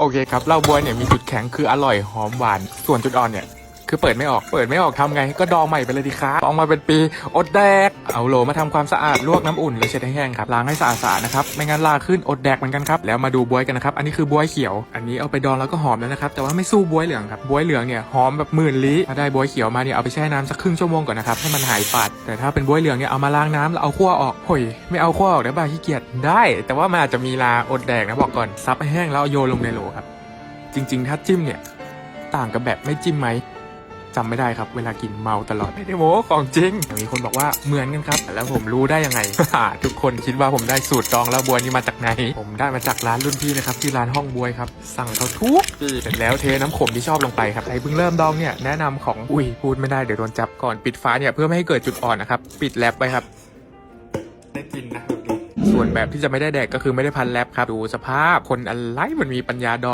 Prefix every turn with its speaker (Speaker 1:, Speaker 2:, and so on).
Speaker 1: โอเคครับเหล้าบวยเนี่ยมีจุดแข็งคืออร่อยหอมหวาน ส่วนจุดอ่อนเนี่ย คือเปิดไม่ออก เปิดไม่ออกทำไง ก็ดองใหม่ไปเลยดีครับดองมาเป็นปี อดแดก เอาโหลมาทำความสะอาด ลวกน้ำอุ่นแล้วเช็ดให้แห้งครับ ล้างให้สะอาดๆนะครับ ไม่งั้นลาขึ้น อดแดกเหมือนกันครับ แล้วมาดูบวยกันนะครับ อันนี้คือบวยเขียว อันนี้เอาไปดองแล้วก็หอมแล้วนะครับ แต่ว่าไม่สู้บวยเหลืองครับ บวยเหลืองเนี่ยหอมแบบหมื่นลี้ถ้าได้บวยเขียวมาเนี่ยเอาไปแช่น้ำสักครึ่งชั่วโมงก่อนนะครับ ให้มันหายฝาด แต่ถ้าเป็นบวยเหลืองเนี่ยเอามาล้างน้ำแล้วเอาขั้วออกโอยไม่เอาขั้วออกได้ป่ะขี้เกียจ ได้ แต่ว่ามันอาจจะมีลาอดแดกนะบอกก่อนซับให้แห้งแล้วเอาโยนลงในโหลครับ จริง ๆ ถ้าจิ้มเนี่ยต่างกับแบบไม่จิ้มไหม จำไม่ได้ครับ เวลากินเมาตลอดไม่ได้โม้ของจริง มีคนบอกว่าเหมือนกันครับ แล้วผมรู้ได้ยังไง ทุกคนคิดว่าผมได้สูตรดองแล้วบวยนี้มาจากไหน ผมได้มาจากร้านรุ่นพี่นะครับที่ร้านห้องบวยครับ สั่งเขาทุกปีเสร็จแล้วเทน้ำขมที่ชอบลงไปครับใครเพิ่งเริ่มดองเนี่ยแนะนำของอุ้ยพูดไม่ได้เดี๋ยวโดนจับก่อนปิดฝาเนี่ยเพื่อไม่ให้เกิดจุดอ่อนนะครับปิดแรปไปครับได้กินนะส่วนแบบที่จะไม่ได้แดกก็คือไม่ได้พันแรปครับดูสภาพคนอะไรมันมีปัญญาดอง